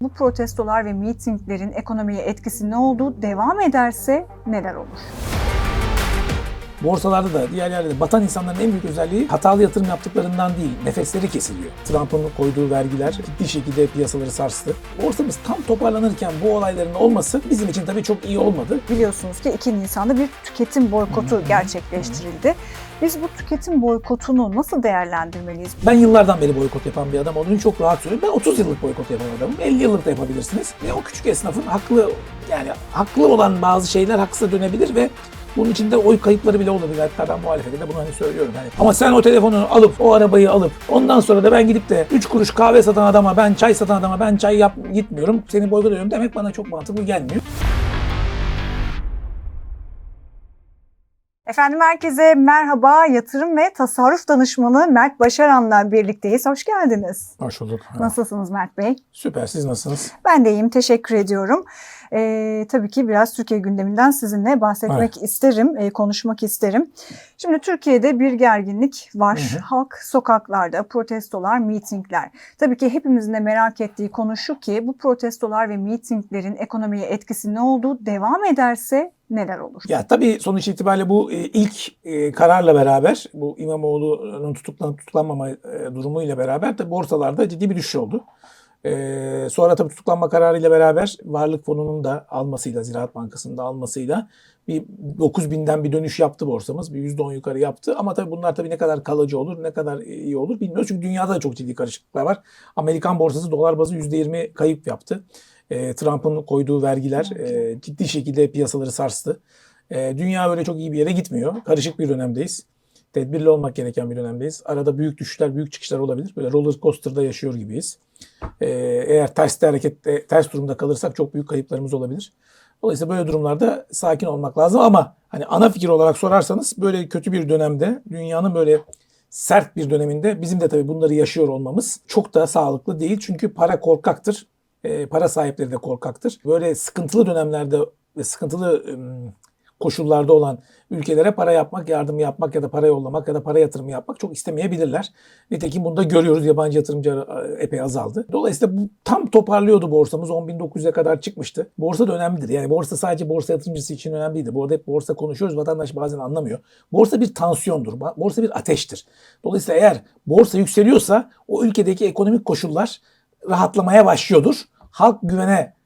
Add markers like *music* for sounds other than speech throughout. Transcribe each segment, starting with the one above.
Bu protestolar ve mitinglerin ekonomiye etkisi ne oldu? Devam ederse neler olur? Borsalarda da diğer yerlerde de batan insanların en büyük özelliği hatalı yatırım yaptıklarından değil, nefesleri kesiliyor. Trump'ın koyduğu vergiler ciddi şekilde piyasaları sarstı. Borsamız tam toparlanırken bu olayların olması bizim için tabii çok iyi olmadı. Biliyorsunuz ki 2 Nisan'da bir tüketim boykotu gerçekleştirildi. Biz bu tüketim boykotunu nasıl değerlendirmeliyiz? Ben yıllardan beri boykot yapan bir adam olduğunu çok rahat söylüyorum. Ben 30 yıllık boykot yapan adamım. 50 yıllık da yapabilirsiniz. Ve o küçük esnafın haklı yani haklı olan bazı şeyler haksıza dönebilir ve bunun içinde oy kayıpları bile olabilir. Hatta ben muhalefete de bunu hani söylüyorum. Yani. Ama sen o telefonu alıp, o arabayı alıp, ondan sonra da ben gidip de 3 kuruş kahve satan adama, ben çay satan adama ben çay yap gitmiyorum, seni boykot ediyorum demek bana çok mantıklı gelmiyor. Efendim herkese merhaba. Yatırım ve tasarruf danışmanı Mert Başaran'la birlikteyiz. Hoş geldiniz. Hoş bulduk. Nasılsınız Mert Bey? Süper, siz nasılsınız? Ben de iyiyim. Teşekkür ediyorum. Ee, tabii ki biraz Türkiye gündeminden sizinle bahsetmek isterim, e, konuşmak isterim. Şimdi Türkiye'de bir gerginlik var. Hı hı. Halk sokaklarda, protestolar, mitingler. Tabii ki hepimizin de merak ettiği konu şu ki bu protestolar ve mitinglerin ekonomiye etkisi ne oldu? Devam ederse neler olur? Ya tabii sonuç itibariyle bu e, ilk e, kararla beraber bu İmamoğlu'nun tutuklan, tutuklanmama e, durumuyla beraber de borsalarda ciddi bir düşüş oldu. E, sonra tabii tutuklanma kararıyla beraber Varlık Fonu'nun da almasıyla, Ziraat Bankası'nın da almasıyla bir 9 binden bir dönüş yaptı borsamız. Bir %10 yukarı yaptı. Ama tabii bunlar tabii ne kadar kalıcı olur, ne kadar iyi olur bilmiyoruz. Çünkü dünyada da çok ciddi karışıklıklar var. Amerikan borsası dolar bazı %20 kayıp yaptı. E, Trump'ın koyduğu vergiler e, ciddi şekilde piyasaları sarstı. E, dünya öyle çok iyi bir yere gitmiyor. Karışık bir dönemdeyiz. Tedbirli olmak gereken bir dönemdeyiz. Arada büyük düşüşler, büyük çıkışlar olabilir. Böyle roller coaster'da yaşıyor gibiyiz. E, eğer ters harekette, ters durumda kalırsak çok büyük kayıplarımız olabilir. Dolayısıyla böyle durumlarda sakin olmak lazım ama hani ana fikir olarak sorarsanız böyle kötü bir dönemde dünyanın böyle sert bir döneminde bizim de tabii bunları yaşıyor olmamız çok da sağlıklı değil. Çünkü para korkaktır. E, para sahipleri de korkaktır. Böyle sıkıntılı dönemlerde ve sıkıntılı koşullarda olan ülkelere para yapmak, yardım yapmak ya da para yollamak ya da para yatırımı yapmak çok istemeyebilirler. Nitekim bunu da görüyoruz. Yabancı yatırımcı e, epey azaldı. Dolayısıyla bu tam toparlıyordu borsamız. 10.900'e kadar çıkmıştı. Borsa da önemlidir. Yani borsa sadece borsa yatırımcısı için önemli değildir. Bu arada hep borsa konuşuyoruz. Vatandaş bazen anlamıyor. Borsa bir tansiyondur. Borsa bir ateştir. Dolayısıyla eğer borsa yükseliyorsa o ülkedeki ekonomik koşullar rahatlamaya başlıyordur. Halk güvene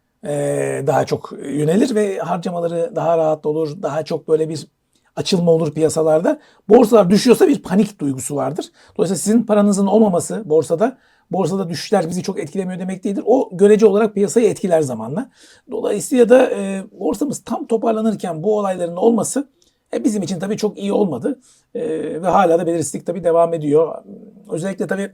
daha çok yönelir ve harcamaları daha rahat olur. Daha çok böyle bir açılma olur piyasalarda. Borsalar düşüyorsa bir panik duygusu vardır. Dolayısıyla sizin paranızın olmaması borsada borsada düşüşler bizi çok etkilemiyor demek değildir. O görece olarak piyasayı etkiler zamanla. Dolayısıyla da e, borsamız tam toparlanırken bu olayların olması e, bizim için tabii çok iyi olmadı. E, ve hala da belirsizlik tabii devam ediyor. Özellikle tabii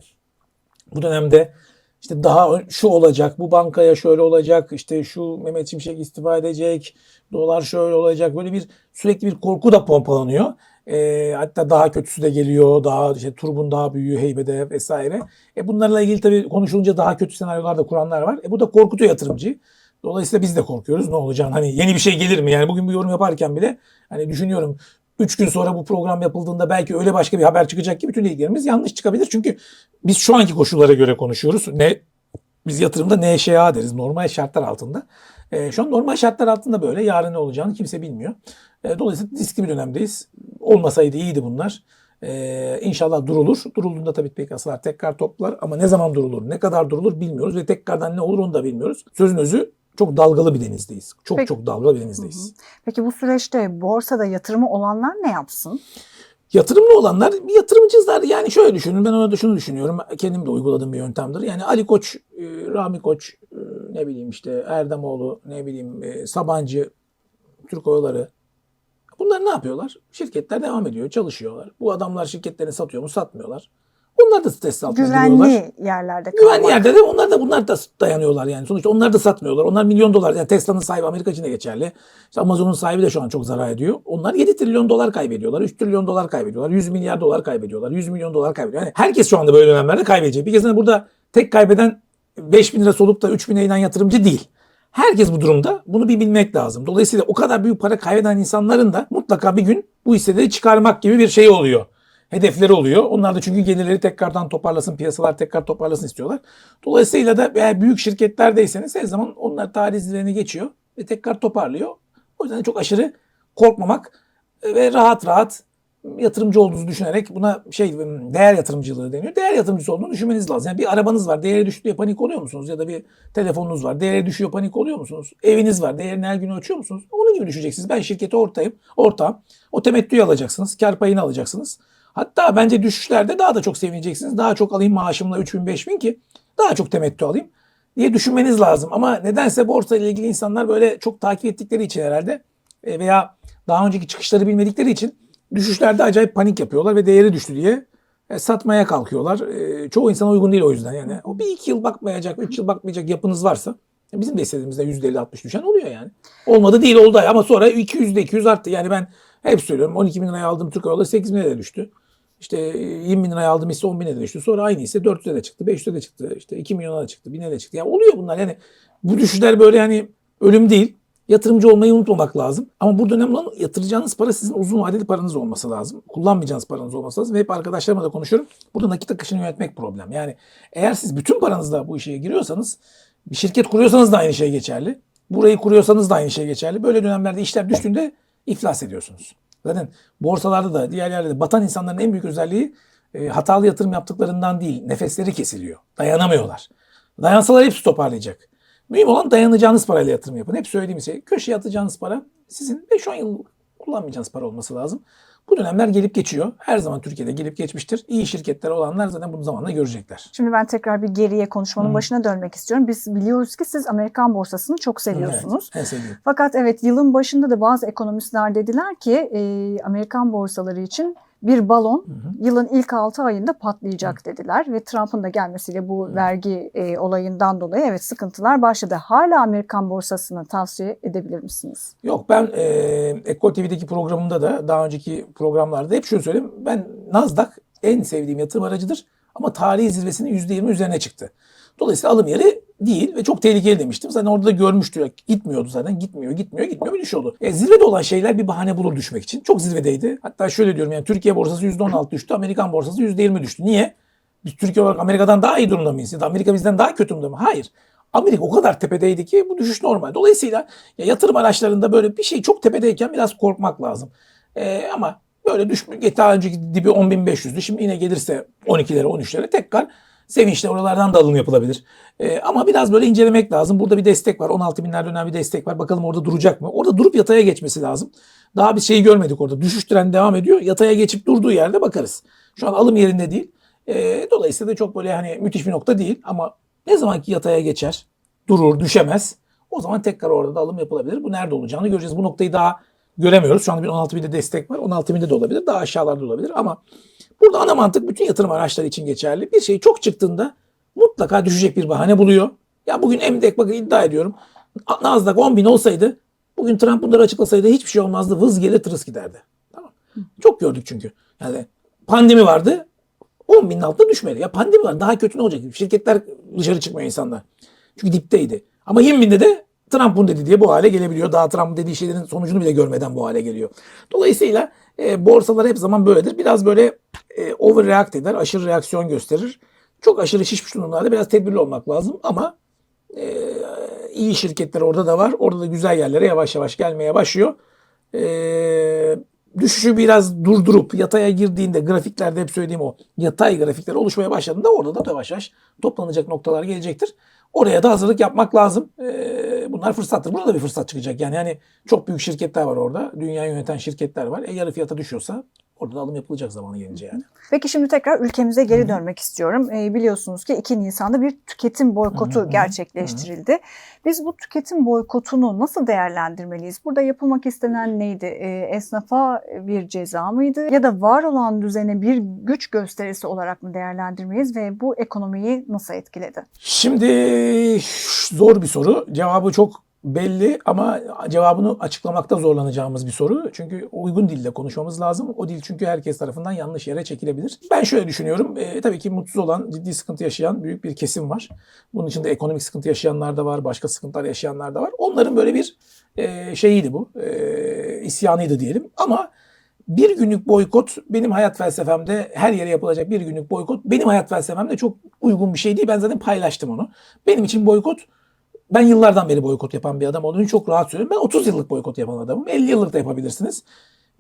bu dönemde işte daha şu olacak, bu bankaya şöyle olacak, işte şu Mehmet Şimşek istifa edecek, dolar şöyle olacak. Böyle bir sürekli bir korku da pompalanıyor. E, hatta daha kötüsü de geliyor, daha işte turbun daha büyüğü heybede vesaire. E, bunlarla ilgili tabii konuşulunca daha kötü senaryolar da kuranlar var. E, bu da korkutuyor yatırımcıyı. Dolayısıyla biz de korkuyoruz ne olacağını. Hani yeni bir şey gelir mi? Yani bugün bir yorum yaparken bile hani düşünüyorum 3 gün sonra bu program yapıldığında belki öyle başka bir haber çıkacak ki bütün ilgilerimiz yanlış çıkabilir. Çünkü biz şu anki koşullara göre konuşuyoruz. Ne biz yatırımda NŞA deriz normal şartlar altında. E, şu an normal şartlar altında böyle yarın ne olacağını kimse bilmiyor. E, dolayısıyla riskli bir dönemdeyiz. Olmasaydı iyiydi bunlar. E, inşallah durulur. Durulduğunda tabii piyasalar tekrar toplar ama ne zaman durulur, ne kadar durulur bilmiyoruz ve tekrardan ne olur onu da bilmiyoruz. Sözün özü çok dalgalı bir denizdeyiz. Çok Peki. çok dalgalı bir denizdeyiz. Peki bu süreçte borsada yatırımı olanlar ne yapsın? Yatırımlı olanlar bir yatırımcılar yani şöyle düşünün ben ona şunu düşünüyorum kendim de uyguladığım bir yöntemdir. Yani Ali Koç, e, Rami Koç, e, ne bileyim işte Erdemoğlu, ne bileyim e, Sabancı, Türk Oyaları bunlar ne yapıyorlar? Şirketler devam ediyor, çalışıyorlar. Bu adamlar şirketlerini satıyor mu? Satmıyorlar. Onlar da stres altına giriyorlar. Güvenli yerlerde kalmak. Güvenli yerde de onlar da bunlar da dayanıyorlar yani. Sonuçta onlar da satmıyorlar. Onlar milyon dolar. Yani Tesla'nın sahibi Amerika için de geçerli. İşte Amazon'un sahibi de şu an çok zarar ediyor. Onlar 7 trilyon dolar kaybediyorlar. 3 trilyon dolar kaybediyorlar. 100 milyar dolar kaybediyorlar. 100 milyon dolar kaybediyor. Yani herkes şu anda böyle dönemlerde kaybedecek. Bir kez de burada tek kaybeden 5 bin lira olup da 3 bine inen yatırımcı değil. Herkes bu durumda. Bunu bir bilmek lazım. Dolayısıyla o kadar büyük para kaybeden insanların da mutlaka bir gün bu hisseleri çıkarmak gibi bir şey oluyor. Hedefleri oluyor. Onlar da çünkü gelirleri tekrardan toparlasın, piyasalar tekrar toparlasın istiyorlar. Dolayısıyla da eğer büyük şirketlerdeyseniz her zaman onlar tarihlerini geçiyor ve tekrar toparlıyor. O yüzden çok aşırı korkmamak ve rahat rahat yatırımcı olduğunuzu düşünerek buna şey değer yatırımcılığı deniyor. Değer yatırımcısı olduğunu düşünmeniz lazım. Yani bir arabanız var, değeri düştü diye panik oluyor musunuz? Ya da bir telefonunuz var, değeri düşüyor panik oluyor musunuz? Eviniz var, değerini her gün ölçüyor musunuz? Onun gibi düşeceksiniz. Ben şirkete ortayım, ortağım. O temettüyü alacaksınız, kar payını alacaksınız. Hatta bence düşüşlerde daha da çok sevineceksiniz. Daha çok alayım maaşımla 3000 5000 ki daha çok temettü alayım diye düşünmeniz lazım. Ama nedense borsa ile ilgili insanlar böyle çok takip ettikleri için herhalde e, veya daha önceki çıkışları bilmedikleri için düşüşlerde acayip panik yapıyorlar ve değeri düştü diye e, satmaya kalkıyorlar. E, çoğu insana uygun değil o yüzden. Yani o bir iki yıl bakmayacak, üç yıl bakmayacak yapınız varsa bizim de istediğimizde %50-60 düşen oluyor yani. Olmadı değil oldu ama sonra 200'de 200 arttı. Yani ben hep söylüyorum 12 bin liraya aldığım Türk Hava Yolları 8 bin liraya düştü. İşte 20 bin liraya aldığım hisse 10 bine düştü. Sonra aynı hisse 400'e de çıktı, 500'e de çıktı, işte 2 milyona da çıktı, 1000'e de çıktı. Ya oluyor bunlar yani bu düşüşler böyle yani ölüm değil. Yatırımcı olmayı unutmamak lazım. Ama burada önemli olan yatıracağınız para sizin uzun vadeli paranız olması lazım. Kullanmayacağınız paranız olması lazım. Ve hep arkadaşlarıma da konuşuyorum. Burada nakit akışını yönetmek problem. Yani eğer siz bütün paranızla bu işe giriyorsanız bir şirket kuruyorsanız da aynı şey geçerli. Burayı kuruyorsanız da aynı şey geçerli. Böyle dönemlerde işler düştüğünde iflas ediyorsunuz. Zaten borsalarda da diğer yerlerde de batan insanların en büyük özelliği e, hatalı yatırım yaptıklarından değil. Nefesleri kesiliyor. Dayanamıyorlar. Dayansalar hepsi toparlayacak. Mühim olan dayanacağınız parayla yatırım yapın. Hep söylediğim şey köşeye atacağınız para sizin 5-10 yıl kullanmayacağınız para olması lazım. Bu dönemler gelip geçiyor. Her zaman Türkiye'de gelip geçmiştir. İyi şirketler olanlar zaten bunu zamanla görecekler. Şimdi ben tekrar bir geriye konuşmanın Hı. başına dönmek istiyorum. Biz biliyoruz ki siz Amerikan borsasını çok seviyorsunuz. Evet, sevdiğim. Fakat evet yılın başında da bazı ekonomistler dediler ki e, Amerikan borsaları için bir balon Hı hı. yılın ilk 6 ayında patlayacak dediler ve Trump'ın da gelmesiyle bu vergi e, olayından dolayı evet sıkıntılar başladı. Hala Amerikan borsasını tavsiye edebilir misiniz? Yok ben e, Ekol TV'deki programımda da daha önceki programlarda hep şunu söyleyeyim. Ben Nasdaq en sevdiğim yatırım aracıdır ama tarihi zirvesinin %20 üzerine çıktı. Dolayısıyla alım yeri değil ve çok tehlikeli demiştim. Zaten orada da görmüştü. Gitmiyordu zaten. Gitmiyor, gitmiyor, gitmiyor. Bir düşüyordu. E, zirvede olan şeyler bir bahane bulur düşmek için. Çok zirvedeydi. Hatta şöyle diyorum yani Türkiye borsası %16 düştü. Amerikan borsası %20 düştü. Niye? Biz Türkiye olarak Amerika'dan daha iyi durumda mıyız? Ya da Amerika bizden daha kötü durumda mı? Hayır. Amerika o kadar tepedeydi ki bu düşüş normal. Dolayısıyla ya yatırım araçlarında böyle bir şey çok tepedeyken biraz korkmak lazım. E, ama böyle düşmüş. Daha önceki dibi 10.500'dü. Şimdi yine gelirse 12'lere 13'lere tekrar sevinçle oralardan da alım yapılabilir. Ee, ama biraz böyle incelemek lazım. Burada bir destek var. 16 binler dönen bir destek var. Bakalım orada duracak mı? Orada durup yataya geçmesi lazım. Daha bir şeyi görmedik orada. Düşüş trendi devam ediyor. Yataya geçip durduğu yerde bakarız. Şu an alım yerinde değil. Ee, dolayısıyla da çok böyle hani müthiş bir nokta değil. Ama ne zaman ki yataya geçer, durur, düşemez. O zaman tekrar orada da alım yapılabilir. Bu nerede olacağını göreceğiz. Bu noktayı daha göremiyoruz. Şu anda bir 16 binde destek var. 16 binde de olabilir. Daha aşağılarda olabilir. Ama Burada ana mantık bütün yatırım araçları için geçerli. Bir şey çok çıktığında mutlaka düşecek bir bahane buluyor. Ya bugün Emdek bakın iddia ediyorum. Nasdaq 10 bin olsaydı bugün Trump bunları açıklasaydı hiçbir şey olmazdı. Vız gelir tırıs giderdi. Tamam. Çok gördük çünkü. Yani pandemi vardı. 10 binin altında düşmedi. Ya pandemi var. Daha kötü ne olacak? Şirketler dışarı çıkmıyor insanlar. Çünkü dipteydi. Ama 20 binde de Trump bunu dedi diye bu hale gelebiliyor. Daha Trump'ın dediği şeylerin sonucunu bile görmeden bu hale geliyor. Dolayısıyla e, borsalar hep zaman böyledir. Biraz böyle e, overreact eder, aşırı reaksiyon gösterir. Çok aşırı şişmiş durumlarda biraz tedbirli olmak lazım ama e, iyi şirketler orada da var. Orada da güzel yerlere yavaş yavaş gelmeye başlıyor. E, düşüşü biraz durdurup yataya girdiğinde grafiklerde hep söylediğim o yatay grafikler oluşmaya başladığında orada da yavaş yavaş toplanacak noktalar gelecektir. Oraya da hazırlık yapmak lazım. Ee, bunlar fırsattır. Burada da bir fırsat çıkacak. Yani hani çok büyük şirketler var orada. Dünyayı yöneten şirketler var. E yarı fiyata düşüyorsa orada da alım yapılacak zamanı gelince yani. Peki şimdi tekrar ülkemize geri dönmek istiyorum. E, biliyorsunuz ki 2 Nisan'da bir tüketim boykotu Hı hı hı. gerçekleştirildi. Biz bu tüketim boykotunu nasıl değerlendirmeliyiz? Burada yapılmak istenen neydi? E, esnafa bir ceza mıydı? Ya da var olan düzene bir güç gösterisi olarak mı değerlendirmeliyiz ve bu ekonomiyi nasıl etkiledi? Şimdi zor bir soru. Cevabı çok belli ama cevabını açıklamakta zorlanacağımız bir soru. Çünkü uygun dille konuşmamız lazım. O dil çünkü herkes tarafından yanlış yere çekilebilir. Ben şöyle düşünüyorum. E, tabii ki mutsuz olan, ciddi sıkıntı yaşayan büyük bir kesim var. Bunun içinde ekonomik sıkıntı yaşayanlar da var, başka sıkıntılar yaşayanlar da var. Onların böyle bir e, şeyiydi bu. E, isyanıydı diyelim. Ama bir günlük boykot benim hayat felsefemde her yere yapılacak bir günlük boykot benim hayat felsefemde çok uygun bir şey değil. Ben zaten paylaştım onu. Benim için boykot ben yıllardan beri boykot yapan bir adam olduğunu çok rahat söylüyorum. Ben 30 yıllık boykot yapan adamım. 50 yıllık da yapabilirsiniz.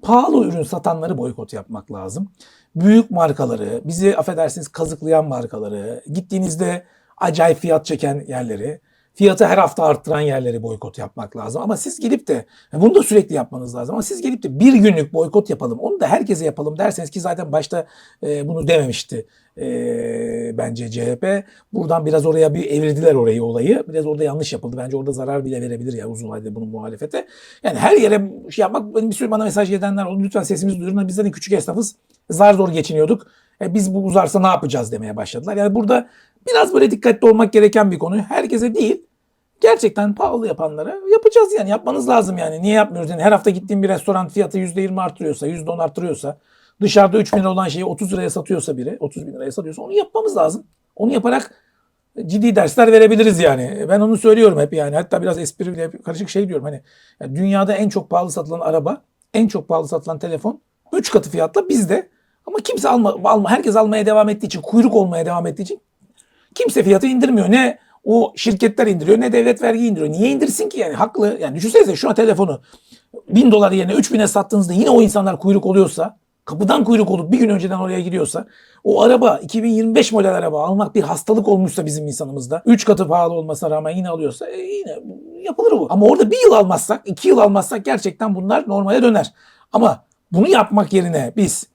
Pahalı ürün satanları boykot yapmak lazım. Büyük markaları, bizi affedersiniz kazıklayan markaları, gittiğinizde acayip fiyat çeken yerleri, fiyatı her hafta arttıran yerleri boykot yapmak lazım. Ama siz gelip de bunu da sürekli yapmanız lazım. Ama siz gelip de bir günlük boykot yapalım, onu da herkese yapalım derseniz ki zaten başta e, bunu dememişti e, bence CHP. Buradan biraz oraya bir evirdiler orayı olayı. Biraz orada yanlış yapıldı. Bence orada zarar bile verebilir ya uzun vadede bunun muhalefete. Yani her yere şey yapmak bir sürü bana mesaj gelenler oldu. Lütfen sesimizi duyurun. Biz de küçük esnafız. Zar zor geçiniyorduk. E, biz bu uzarsa ne yapacağız demeye başladılar. Yani burada biraz böyle dikkatli olmak gereken bir konu. Herkese değil gerçekten pahalı yapanlara yapacağız yani yapmanız lazım yani. Niye yapmıyoruz? Yani her hafta gittiğim bir restoran fiyatı %20 artırıyorsa, %10 artırıyorsa, dışarıda 3 bin olan şeyi 30 liraya satıyorsa biri, 30 bin liraya satıyorsa onu yapmamız lazım. Onu yaparak ciddi dersler verebiliriz yani. Ben onu söylüyorum hep yani. Hatta biraz espriyle karışık şey diyorum hani yani dünyada en çok pahalı satılan araba, en çok pahalı satılan telefon 3 katı fiyatla bizde. Ama kimse alma, alma herkes almaya devam ettiği için, kuyruk olmaya devam ettiği için kimse fiyatı indirmiyor. Ne o şirketler indiriyor ne devlet vergi indiriyor. Niye indirsin ki yani haklı. Yani düşünsenize şu an telefonu 1000 dolar yerine 3000'e sattığınızda yine o insanlar kuyruk oluyorsa kapıdan kuyruk olup bir gün önceden oraya gidiyorsa o araba 2025 model araba almak bir hastalık olmuşsa bizim insanımızda 3 katı pahalı olmasına rağmen yine alıyorsa e, yine yapılır bu. Ama orada bir yıl almazsak 2 yıl almazsak gerçekten bunlar normale döner. Ama bunu yapmak yerine biz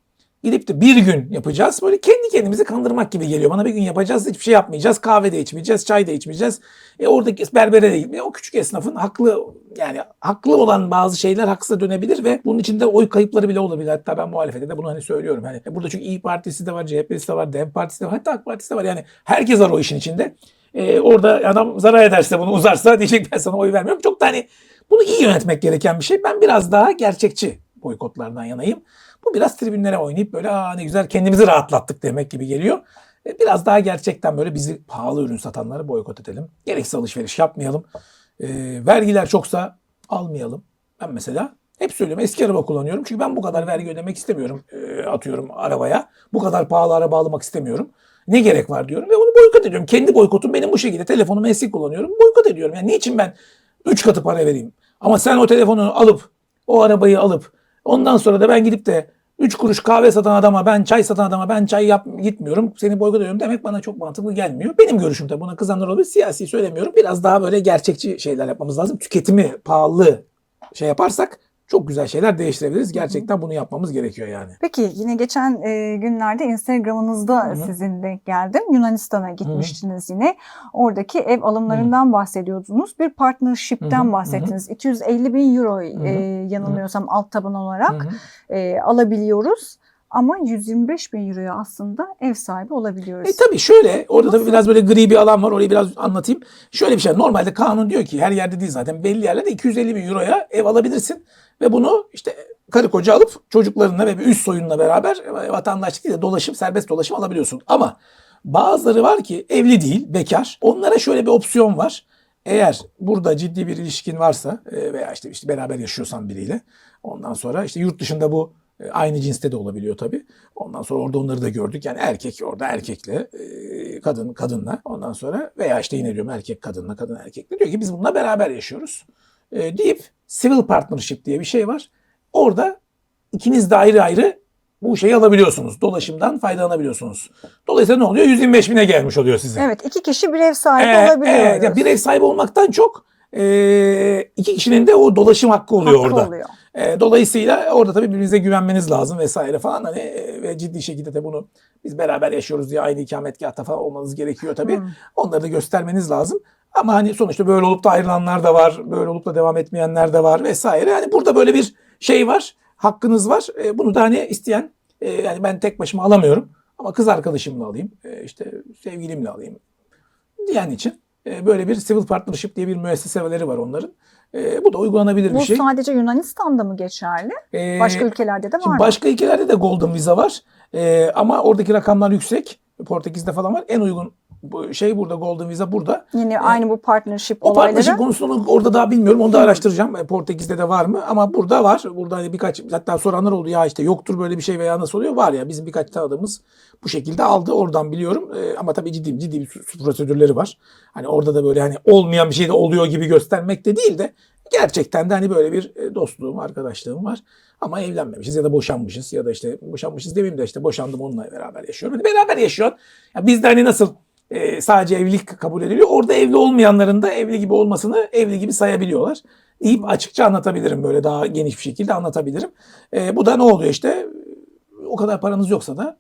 Gidip de bir gün yapacağız. Böyle kendi kendimizi kandırmak gibi geliyor. Bana bir gün yapacağız hiçbir şey yapmayacağız. Kahve de içmeyeceğiz, çay da içmeyeceğiz. E oradaki berbere de gitmeye. O küçük esnafın haklı yani haklı olan bazı şeyler haksıza dönebilir ve bunun içinde oy kayıpları bile olabilir. Hatta ben muhalefete de bunu hani söylüyorum. Hani burada çünkü İyi Partisi de var, CHP'si de var, DEM Partisi de var, hatta AK Partisi de var. Yani herkes var o işin içinde. E, orada adam zarar ederse bunu uzarsa diyecek ben sana oy vermiyorum. Çok da hani bunu iyi yönetmek gereken bir şey. Ben biraz daha gerçekçi boykotlardan yanayım. Bu biraz tribünlere oynayıp böyle aa ne güzel kendimizi rahatlattık demek gibi geliyor. E, Biraz daha gerçekten böyle bizi pahalı ürün satanları boykot edelim. Gereksiz alışveriş yapmayalım. E, vergiler çoksa almayalım. Ben mesela hep söylüyorum eski araba kullanıyorum. Çünkü ben bu kadar vergi ödemek istemiyorum. E, atıyorum arabaya. Bu kadar pahalı araba almak istemiyorum. Ne gerek var diyorum ve onu boykot ediyorum. Kendi boykotum benim bu şekilde. Telefonumu eski kullanıyorum. Boykot ediyorum. Yani niçin ben 3 katı para vereyim? Ama sen o telefonu alıp o arabayı alıp ondan sonra da ben gidip de 3 kuruş kahve satan adama ben çay satan adama ben çay yap gitmiyorum seni boykot demek bana çok mantıklı gelmiyor. Benim görüşüm de buna kızanlar olabilir. Siyasi söylemiyorum. Biraz daha böyle gerçekçi şeyler yapmamız lazım. Tüketimi pahalı şey yaparsak çok güzel şeyler değiştirebiliriz. Gerçekten bunu yapmamız gerekiyor yani. Peki yine geçen e, günlerde Instagram'ınızda Hı hı. sizin denk geldim. Yunanistan'a gitmiştiniz yine. Oradaki ev alımlarından bahsediyordunuz. Bir partnership'ten Hı hı, bahsettiniz. 250 bin euro e, hı. yanılmıyorsam alt taban olarak Hı hı. e, alabiliyoruz. Ama 125 bin euroya aslında ev sahibi olabiliyoruz. E tabii şöyle orada tabii biraz böyle gri bir alan var orayı biraz anlatayım. Şöyle bir şey normalde kanun diyor ki her yerde değil zaten belli yerlerde 250 bin euroya ev alabilirsin. Ve bunu işte karı koca alıp çocuklarınla ve bir üst soyunla beraber vatandaşlık değil de dolaşım serbest dolaşım alabiliyorsun. Ama bazıları var ki evli değil bekar onlara şöyle bir opsiyon var. Eğer burada ciddi bir ilişkin varsa e, veya işte, işte beraber yaşıyorsan biriyle ondan sonra işte yurt dışında bu aynı cinste de olabiliyor tabii. Ondan sonra orada onları da gördük. Yani erkek orada erkekle, e, kadın kadınla ondan sonra veya işte yine diyorum erkek kadınla, kadın erkekle. Diyor ki biz bununla beraber yaşıyoruz. E, deyip civil partnership diye bir şey var. Orada ikiniz de ayrı ayrı bu şeyi alabiliyorsunuz. Dolaşımdan faydalanabiliyorsunuz. Dolayısıyla ne oluyor? 125 bine gelmiş oluyor size. Evet iki kişi bir ev sahibi Ee, olabiliyoruz. evet, yani bir ev sahibi olmaktan çok e, iki kişinin de o dolaşım hakkı oluyor Hakkı orada. oluyor. E, dolayısıyla orada tabii birbirinize güvenmeniz lazım vesaire falan hani e, ve ciddi şekilde de bunu biz beraber yaşıyoruz diye aynı ikametgahta falan olmanız gerekiyor tabii. Hmm. Onları da göstermeniz lazım. Ama hani sonuçta böyle olup da ayrılanlar da var, böyle olup da devam etmeyenler de var vesaire. Yani burada böyle bir şey var, hakkınız var. E, bunu da hani isteyen, e, yani ben tek başıma alamıyorum ama kız arkadaşımla alayım, e, işte sevgilimle alayım diyen için böyle bir civil partnership diye bir müesseseleri var onların. E, bu da uygulanabilir Bu bir şey. sadece Yunanistan'da mı geçerli? E, Başka ülkelerde de var mı? başka ülkelerde de Golden Visa var. Ee, ama oradaki rakamlar yüksek. Portekiz'de falan var. En uygun bu şey burada Golden Visa burada. Yine aynı bu partnership O olayları. partnership konusunu orada daha bilmiyorum. Onu da araştıracağım. E, Portekiz'de de var mı? Ama burada var. Burada hani birkaç hatta soranlar oldu ya işte yoktur böyle bir şey veya nasıl oluyor? Var ya bizim birkaç tanıdığımız bu şekilde aldı. Oradan biliyorum. E, ama tabii ciddi ciddi bir prosedürleri var. Hani orada da böyle hani olmayan bir şey de oluyor gibi göstermek de değil de gerçekten de hani böyle bir e, dostluğum, arkadaşlığım var. Ama evlenmemişiz ya da boşanmışız ya da işte boşanmışız demeyeyim de işte boşandım onunla beraber yaşıyorum. Hani beraber yaşıyor. Ya bizde hani nasıl e, sadece evlilik kabul ediliyor. Orada evli olmayanların da evli gibi olmasını evli gibi sayabiliyorlar. Deyip açıkça anlatabilirim böyle daha geniş bir şekilde anlatabilirim. E, bu da ne oluyor işte o kadar paranız yoksa da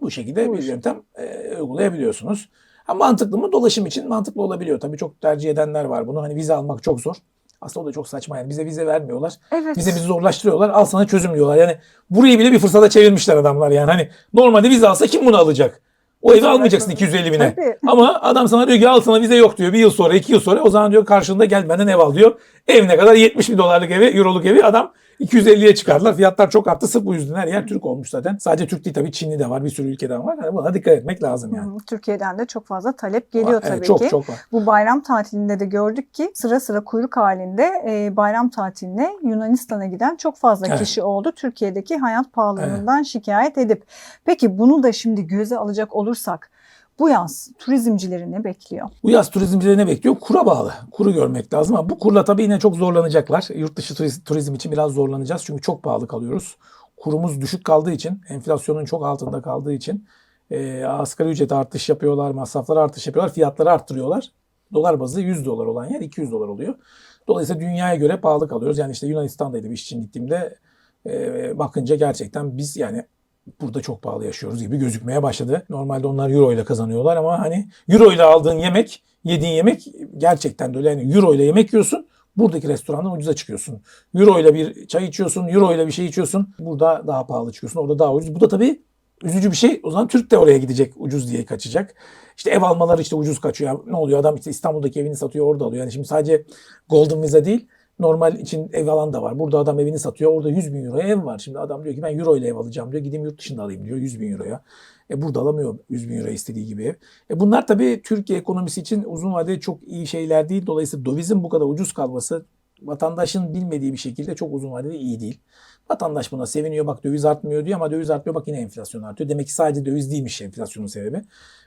bu şekilde Bu bir iş. yöntem e, uygulayabiliyorsunuz. Ha, mantıklı mı? Dolaşım için mantıklı olabiliyor. Tabii çok tercih edenler var bunu. Hani vize almak çok zor. Aslında o da çok saçma yani. Bize vize vermiyorlar. Evet. Bize bizi zorlaştırıyorlar. Al sana çözüm diyorlar. Yani burayı bile bir fırsata çevirmişler adamlar yani. Hani normalde vize alsa kim bunu alacak? O evi almayacaksın 250 bine. Tabii. Ama adam sana diyor ki al sana vize yok diyor. Bir yıl sonra, iki yıl sonra o zaman diyor karşında gel benden ev al diyor. Ev ne kadar? 70 bin dolarlık evi, euroluk evi adam 250'ye çıkardılar. Fiyatlar çok arttı. Sırf bu yüzden her yer Türk olmuş zaten. Sadece Türk değil tabii Çinli de var. Bir sürü ülkeden var. Yani buna dikkat etmek lazım yani. Hı, Türkiye'den de çok fazla talep geliyor Var, tabii evet, çok, ki. Çok var. Bu bayram tatilinde de gördük ki sıra sıra kuyruk halinde e, bayram tatiline Yunanistan'a giden çok fazla Evet. kişi oldu. Türkiye'deki hayat pahalılığından şikayet edip. Peki bunu da şimdi göze alacak olursak bu yaz turizmcileri ne bekliyor? Bu yaz turizmcileri ne bekliyor? Kura bağlı. Kuru görmek lazım ama bu kurla tabii yine çok zorlanacaklar. Yurt dışı turizm, için biraz zorlanacağız çünkü çok pahalı kalıyoruz. Kurumuz düşük kaldığı için, enflasyonun çok altında kaldığı için e, asgari ücret artış yapıyorlar, masraflar artış yapıyorlar, fiyatları arttırıyorlar. Dolar bazı 100 dolar olan yer 200 dolar oluyor. Dolayısıyla dünyaya göre pahalı kalıyoruz. Yani işte Yunanistan'daydım iş için gittiğimde e, bakınca gerçekten biz yani burada çok pahalı yaşıyoruz gibi gözükmeye başladı. Normalde onlar euro ile kazanıyorlar ama hani euro ile aldığın yemek, yediğin yemek gerçekten de öyle. Yani euro ile yemek yiyorsun. Buradaki restorandan ucuza çıkıyorsun. Euro ile bir çay içiyorsun, euro ile bir şey içiyorsun. Burada daha pahalı çıkıyorsun, orada daha ucuz. Bu da tabii üzücü bir şey. O zaman Türk de oraya gidecek, ucuz diye kaçacak. İşte ev almaları işte ucuz kaçıyor. Ne oluyor? Adam işte İstanbul'daki evini satıyor, orada alıyor. Yani şimdi sadece Golden Visa değil, normal için ev alan da var. Burada adam evini satıyor. Orada 100 bin euroya ev var. Şimdi adam diyor ki ben euro ile ev alacağım diyor. Gideyim yurt dışında alayım diyor 100 bin euroya. E burada alamıyor 100 bin euro istediği gibi ev. E bunlar tabii Türkiye ekonomisi için uzun vadede çok iyi şeyler değil. Dolayısıyla dövizin bu kadar ucuz kalması vatandaşın bilmediği bir şekilde çok uzun vadede iyi değil. Vatandaş buna seviniyor bak döviz artmıyor diyor ama döviz artmıyor bak yine enflasyon artıyor. Demek ki sadece döviz değilmiş enflasyonun sebebi.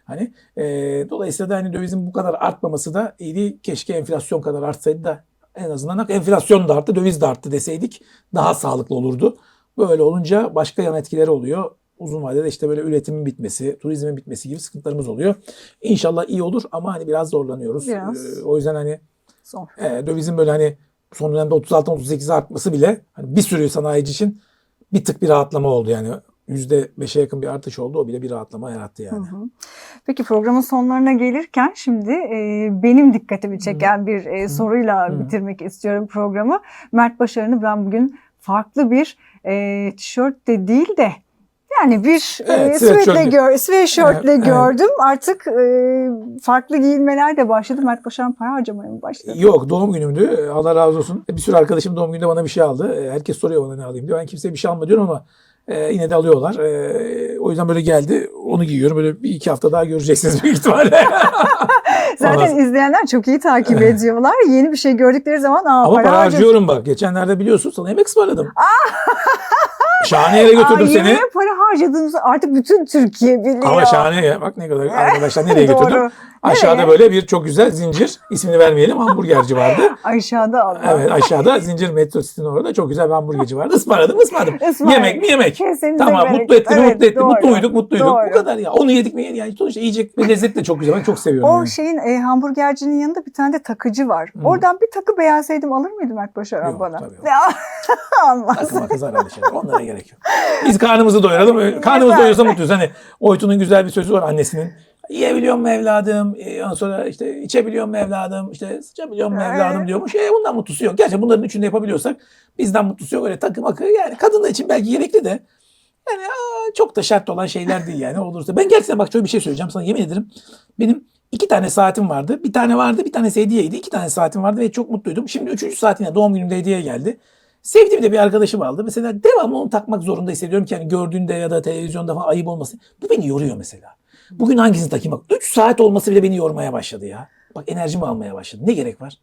Hani e, dolayısıyla da hani dövizin bu kadar artmaması da iyi. Keşke enflasyon kadar artsaydı da en azından enflasyon da arttı, döviz de arttı deseydik daha sağlıklı olurdu. Böyle olunca başka yan etkileri oluyor. Uzun vadede işte böyle üretimin bitmesi, turizmin bitmesi gibi sıkıntılarımız oluyor. İnşallah iyi olur ama hani biraz zorlanıyoruz. Biraz. Ee, o yüzden hani e, dövizin böyle hani son dönemde 36-38 artması bile hani bir sürü sanayici için bir tık bir rahatlama oldu yani. %5'e yakın bir artış oldu. O bile bir rahatlama yarattı yani. Hı hı. Peki programın sonlarına gelirken şimdi e, benim dikkatimi çeken bir e, soruyla Hı. bitirmek istiyorum programı. Mert Başarın'ı ben bugün farklı bir e, tişört de değil de yani bir Evet, e, sweatle gör, sweatshirtle Evet, evet. gördüm. Artık e, farklı giyinmeler de başladı. Mert Başaran para harcamaya mı başladı? Yok doğum günümdü. Allah razı olsun. Bir sürü arkadaşım doğum gününde bana bir şey aldı. E, Herkes soruyor bana ne alayım diyor. Ben kimseye bir şey alma diyorum ama e, yine de alıyorlar. E, o yüzden böyle geldi. Onu giyiyorum. Böyle bir iki hafta daha göreceksiniz büyük ihtimalle. *laughs* Zaten izleyenler çok iyi takip ediyorlar. Yeni bir şey gördükleri zaman aa, ama para, harcıyorum bak. Geçenlerde biliyorsun sana yemek ısmarladım. *laughs* Şahane yere götürdüm Aa, seni. para harcadığımızı artık bütün Türkiye biliyor. Ama şahane ya. Bak ne kadar arkadaşlar nereye *laughs* götürdüm. Aşağıda böyle bir çok güzel zincir. ismini vermeyelim hamburgerci vardı. *laughs* Aşağıda Allah. Evet aşağıda zincir metro sitinin orada çok güzel bir hamburgerci vardı. Ismarladım ısmarladım. Yemek mi yemek. Kesinize Tamam mutlu etti mi Evet, mutlu etti. doğru. Mutlu muyduk mutluyduk. Doğru. Bu kadar ya. Onu yedik mi yani sonuçta yiyecek ve lezzet de çok güzel. Ben çok seviyorum. O yani. şeyin e, hamburgercinin yanında bir tane de takıcı var. Hı. Oradan bir takı beğenseydim alır mıydı Mert Başaran Yok, bana? tabii yok. Almaz. *laughs* Takıma kızar öyle şeyler. Onlara gerek yok. Biz karnımızı doyuralım. *laughs* Karnımız Yeter. doyuyorsa mutluyuz. Hani Oytun'un güzel bir sözü var annesinin. Yiyebiliyor mu evladım? E, Ondan sonra işte içebiliyor mu evladım? İşte sıçabiliyor mu evladım diyormuş. E, bundan mutlusu yok. Gerçi bunların üçünü yapabiliyorsak bizden mutlusu yok. Öyle takım akı yani kadınlar için belki gerekli de yani aa, çok da şart olan şeyler değil yani olursa. Ben gerçekten bak şöyle bir şey söyleyeceğim sana yemin ederim. Benim iki tane saatim vardı. Bir tane vardı bir tanesi hediyeydi. İki tane saatim vardı ve çok mutluydum. Şimdi üçüncü saatine doğum günümde hediye geldi. Sevdiğim de bir arkadaşım aldı. Mesela devamlı onu takmak zorunda hissediyorum ki yani gördüğünde ya da televizyonda falan ayıp olmasın. Bu beni yoruyor mesela. Bugün hangisini takayım bak. 3 saat olması bile beni yormaya başladı ya. Bak enerjimi almaya başladı. Ne gerek var?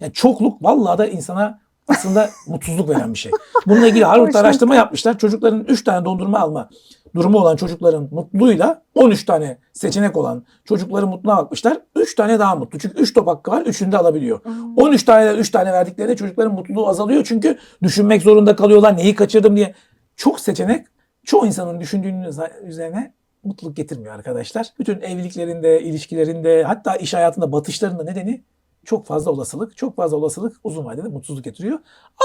Yani çokluk vallahi da insana aslında *laughs* mutsuzluk veren bir şey. Bununla ilgili Harvard Hoşuma araştırma yapmışlar. Çocukların 3 tane dondurma alma durumu olan çocukların mutluluğuyla 13 tane seçenek olan çocukları mutluluğa bakmışlar. 3 tane daha mutlu. Çünkü 3 top hakkı var. 3'ünü de alabiliyor. 13 tane 3 tane verdiklerinde çocukların mutluluğu azalıyor. Çünkü düşünmek zorunda kalıyorlar. Neyi kaçırdım diye. Çok seçenek çoğu insanın düşündüğünün üzerine mutluluk getirmiyor arkadaşlar. Bütün evliliklerinde, ilişkilerinde hatta iş hayatında batışlarında nedeni çok fazla olasılık. Çok fazla olasılık uzun vadede mutsuzluk getiriyor.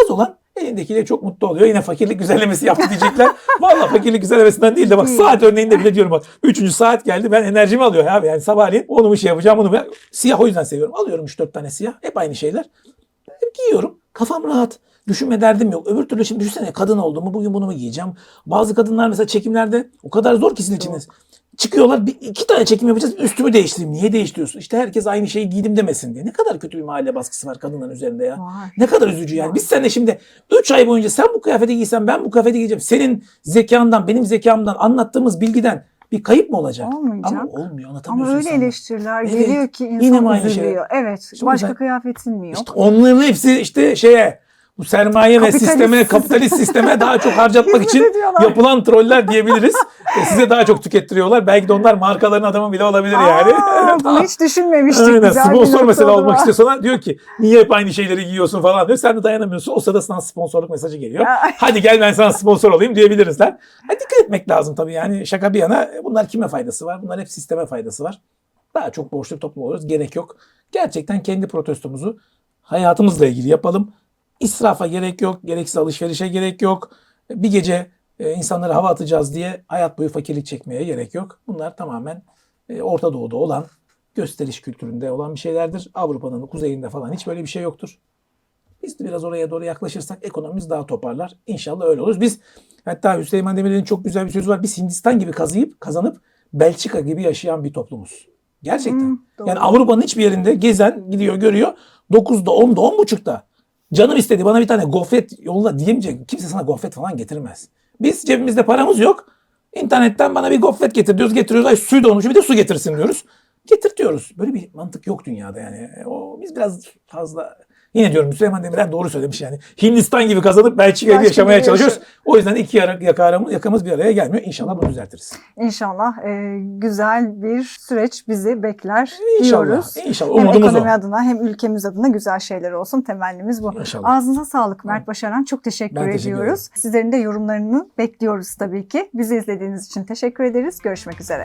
Az olan elindekiyle çok mutlu oluyor. Yine fakirlik güzellemesi yaptı diyecekler. *laughs* Vallahi fakirlik güzellemesinden değil de bak saat örneğinde bile diyorum bak. Üçüncü saat geldi ben enerjimi alıyor abi. Yani sabahleyin onu mu şey yapacağım bunu mu? Siyah o yüzden seviyorum. Alıyorum 3-4 tane siyah. Hep aynı şeyler. Giyiyorum. Kafam rahat. Düşünme derdim yok. Öbür türlü şimdi düşünsene kadın olduğumu bugün bunu mu giyeceğim? Bazı kadınlar mesela çekimlerde o kadar zor ki sizin içiniz. Çıkıyorlar bir, iki tane çekim yapacağız üstümü değiştireyim. Niye değiştiriyorsun? İşte herkes aynı şeyi giydim demesin diye. Ne kadar kötü bir mahalle baskısı var kadınların üzerinde ya. Var. Ne kadar üzücü yani. Biz seninle şimdi 3 ay boyunca sen bu kıyafeti giysen ben bu kıyafeti giyeceğim. Senin zekandan benim zekamdan anlattığımız bilgiden bir kayıp mı olacak? Olmayacak. Ama olmuyor Ama anlatamıyorsun öyle insanlara. eleştiriler Evet. geliyor ki insan Yine şey? üzülüyor. Evet. İşte o başka kıyafetin mi yok? İşte onların hepsi işte şeye bu sermaye ve sisteme, sistem. kapitalist sisteme daha çok harcatmak için yapılan troller diyebiliriz. E, size daha çok tükettiriyorlar. Belki de onlar markaların adamı bile olabilir yani. Aa, bunu hiç düşünmemiştik. Aynen. Güzel Sponsor mesela olmak istiyor sana diyor ki niye hep aynı şeyleri giyiyorsun falan diyor. Sen de dayanamıyorsun. O sırada sana sponsorluk mesajı geliyor. Hadi gel ben sana sponsor olayım diyebilirizler. Ha, dikkat etmek lazım tabii yani şaka bir yana. Bunlar kime faydası var? Bunlar hep sisteme faydası var. Daha çok borçlu toplum oluyoruz. Gerek yok. Gerçekten kendi protestomuzu hayatımızla ilgili yapalım. İsrafa gerek yok. Gereksiz alışverişe gerek yok. Bir gece e, insanlara hava atacağız diye hayat boyu fakirlik çekmeye gerek yok. Bunlar tamamen e, Orta Doğu'da olan gösteriş kültüründe olan bir şeylerdir. Avrupa'nın kuzeyinde falan hiç böyle bir şey yoktur. Biz de biraz oraya doğru yaklaşırsak ekonomimiz daha toparlar. İnşallah öyle olur. Biz hatta Hüseyin Demirel'in çok güzel bir sözü var. Biz Hindistan gibi kazıyıp kazanıp Belçika gibi yaşayan bir toplumuz. Gerçekten. Doğru. yani Avrupa'nın hiçbir yerinde gezen gidiyor görüyor. 9'da 10'da 10.30'da canım istedi bana bir tane gofret yolla diyemeyecek. Kimse sana gofret falan getirmez. Biz cebimizde paramız yok. İnternetten bana bir gofret getir diyoruz. Getiriyoruz. Ay suyu dolmuş bir de su getirsin diyoruz. Getirtiyoruz. Böyle bir mantık yok dünyada yani. O, biz biraz fazla Yine diyorum Süleyman Demirel doğru söylemiş yani. Hindistan gibi kazanıp Belçika gibi yaşamaya çalışıyoruz. yaşa- O yüzden iki yara- yakamız, yakamız bir araya gelmiyor. İnşallah bunu düzeltiriz. İnşallah e, güzel bir süreç bizi bekler İnşallah. diyoruz. İnşallah. Hem Umudumuz ekonomi o. adına hem ülkemiz adına güzel şeyler olsun. Temennimiz bu. İnşallah. Ağzınıza sağlık Mert Başaran. Çok teşekkür Ben teşekkür ediyoruz. Sizlerin de yorumlarını bekliyoruz tabii ki. Bizi izlediğiniz için teşekkür ederiz. Görüşmek üzere.